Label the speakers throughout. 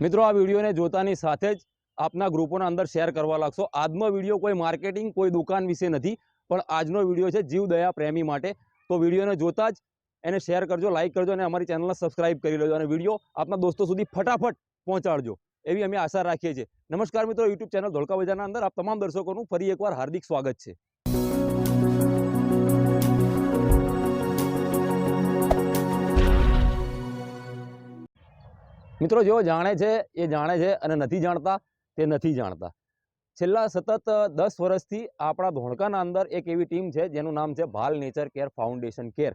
Speaker 1: મિત્રો, આ વિડીયોને જોતાની સાથે જ આપના ગ્રુપોના અંદર શેર કરવા લાગશો. આજનો વીડિયો કોઈ માર્કેટિંગ, કોઈ દુકાન વિશે નથી, પણ આજનો વીડિયો છે જીવ દયા પ્રેમી માટે. તો વિડીયોને જોતા જ એને શેર કરજો લાઇક કરજો અને અમારી ચેનલને સબસ્ક્રાઇબ કરી લેજો અને વીડિયો આપના દોસ્તો સુધી ફટાફટ પહોંચાડજો. એવી અમે આશા રાખીએ છીએ. નમસ્કાર મિત્રો, યુટ્યુબ ચેનલ ધોળકા બજારના અંદર આપ તમામ દર્શકોનું ફરી એકવાર હાર્દિક સ્વાગત છે. મિત્રો જેઓ જાણે છે, એ જાણે છે અને નથી જાણતા, તે નથી જાણતા. છેલ્લા સતત દસ વર્ષથી આપણા ધોળકાના અંદર એક એવી ટીમ છે, જેનું નામ છે Bhal nature care foundation care.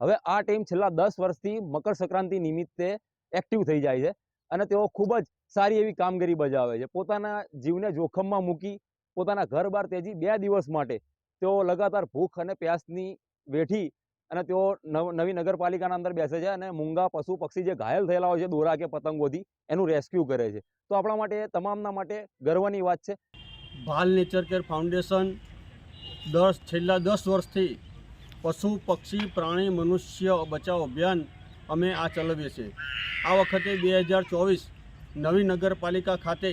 Speaker 1: હવે આ ટીમ છેલ્લા દસ વર્ષથી મકર સંક્રાંતિ નિમિત્તે એક્ટિવ થઈ જાય છે અને તેઓ ખૂબ જ સારી એવી કામગીરી બજાવે છે. પોતાના જીવને જોખમમાં મૂકી, પોતાના ઘર બહાર તેજી બે દિવસ માટે તેઓ લગાતાર ભૂખ અને પ્યાસની વેઠી અને તેઓ નવ નગરપાલિકાના અંદર બેસે છે અને મૂંગા પશુ પક્ષી જે ઘાયલ થયેલા હોય છે, દોરા કે પતંગોથી, એનું રેસ્ક્યુ કરે છે. તો આપણા માટે, તમામના માટે ગર્વની વાત છે.
Speaker 2: ભાલ નેચર કેર ફાઉન્ડેશન દસ, છેલ્લા દસ વર્ષથી પશુ, પક્ષી, પ્રાણી, મનુષ્ય બચાવ અભિયાન અમે આ ચલાવીએ છીએ. આ વખતે બે હજાર ચોવીસ નવી નગરપાલિકા ખાતે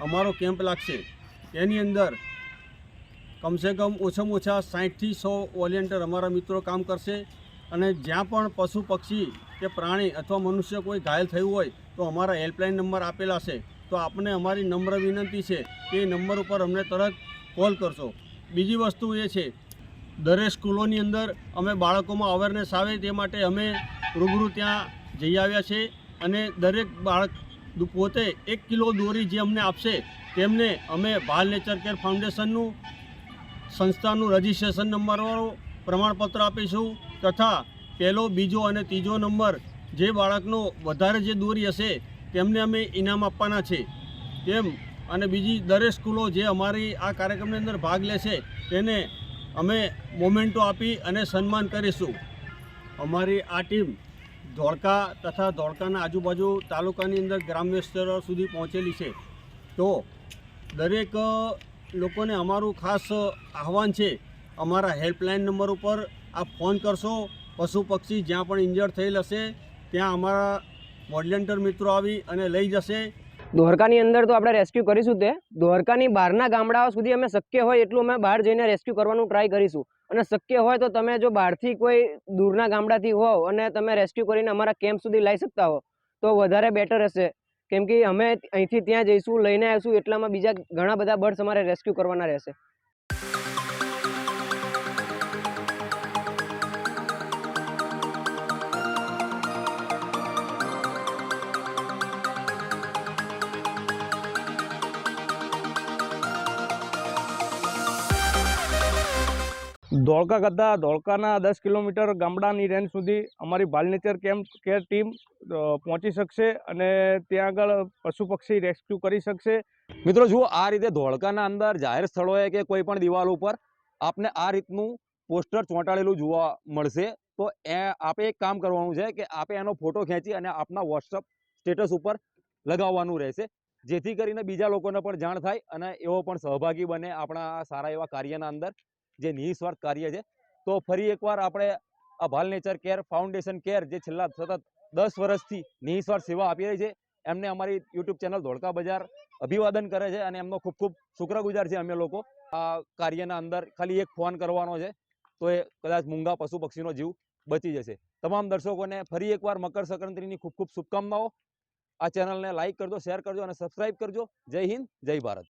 Speaker 2: અમારો કેમ્પ લાગશે. એની અંદર કમસે કમ ઓછામાં ઓછા સાહીઠથી સો વોલેન્ટિયર અમારા મિત્રો કામ કરશે. અને જ્યાં પણ પશુ પક્ષી કે પ્રાણી અથવા મનુષ્ય કોઈ ઘાયલ થયું હોય, તો અમારા હેલ્પલાઇન નંબર આપેલા છે. તો આપને અમારી નમ્ર વિનંતી છે કે નંબર ઉપર અમને તરત કોલ કરશો. બીજી વસ્તુ એ છે, દરેક સ્કૂલોની અંદર અમે બાળકોમાં અવેરનેસ આવે તે માટે અમે રૂબરૂ ત્યાં જઈ આવ્યા છે. અને દરેક બાળક પોતે એક કિલો દોરી જે અમને આપશે, તેમને અમે ભાલ નેચર કેર ફાઉન્ડેશનનું સંસ્થાનું રજિસ્ટ્રેશન નંબરવાળું પ્રમાણપત્ર આપીશું તથા પહેલો, બીજો અને ત્રીજો નંબર જે બાળકનો વધારે જે દોરી હશે તેમને અમે ઇનામ આપવાના છે. તેમ અને બીજી દરેક સ્કૂલો જે અમારી આ કાર્યક્રમની અંદર ભાગ લેશે તેને અમે મોમેન્ટો આપી અને સન્માન કરીશું. અમારી આ ટીમ ધોળકા તથા ધોળકાના આજુબાજુ તાલુકાની અંદર ગ્રામ્ય સ્તર સુધી પહોંચેલી છે. તો દરેક લોકોને અમારું ખાસ આહવાન છે, અમારા હેલ્પલાઇન નંબર ઉપર આપ ફોન કરશો, પશુ પક્ષી જ્યાં પણ ઇન્જર્ડ થયેલ હશે, ત્યાં અમારા વોલેન્ટિયર મિત્રો આવી અને લઈ જશે.
Speaker 3: દ્વારકાની અંદર તો આપણે રેસ્ક્યુ કરીશું તે. દ્વારકાની બહારના ગામડાઓ સુધી અમે શક્ય હોય એટલું અમે બહાર જઈને રેસ્ક્યુ કરવાનું ટ્રાય કરીશું. અને શક્ય હોય તો તમે જો બહારથી કોઈ દૂરના ગામડાથી હોવ અને તમે રેસ્ક્યુ કરીને અમારા કેમ્પ સુધી લાવી શકતા હો, તો વધારે બેટર હશે. કેમ કે અમે અહીંથી ત્યાં જઈશું, લઈને આવીશું, એટલામાં બીજા ઘણા બધા બર્ડ્સ અમારે રેસ્ક્યુ કરવાના રહેશે.
Speaker 4: ધોળકા કરતાં ધોળકાના દસ કિલોમીટર ગામડાની રેન્જ સુધી અમારી બાલનેચર કેમ્પ કેર ટીમ પહોંચી શકશે અને ત્યાં આગળ પશુ પક્ષી રેસ્ક્યુ કરી શકશે.
Speaker 1: મિત્રો, જુઓ, આ રીતે ધોળકાના અંદર જાહેર સ્થળોએ કે કોઈ પણ દિવાલ ઉપર આપને આ રીતનું પોસ્ટર ચોંટાડેલું જોવા મળશે. તો એ, આપે એક કામ કરવાનું છે કે આપે એનો ફોટો ખેંચી અને આપના વોટ્સઅપ સ્ટેટસ ઉપર લગાવવાનું રહેશે. જેથી કરીને બીજા લોકોને પણ જાણ થાય અને એવો પણ સહભાગી બને આપણા સારા એવા કાર્યના અંદર. જે નિઃસ્વાર્થ કાર્ય છે, તો ફરી એકવાર આપણે આ નેચર કેર ફાઉન્ડેશન કેર જે છેલ્લા સતત દસ વર્ષથી નિઃસ્વાર્થ સેવા આપી રહી છે, એમને અમારી યુટ્યુબ ચેનલ ધોળકા બજાર અભિવાદન કરે છે અને એમનો ખૂબ ખૂબ શુક્રગુજાર છે અમે લોકો. આ કાર્યના અંદર ખાલી એક ફોન કરવાનો છે, તો એ કદાચ મૂંગા પશુ પક્ષીનો જીવ બચી જશે. તમામ દર્શકોને ફરી એકવાર મકર સંક્રાંતિની ખૂબ ખૂબ શુભકામનાઓ. આ ચેનલને લાઇક કરજો, શેર કરજો અને સબસ્ક્રાઇબ કરજો. જય હિન્દ, જય ભારત.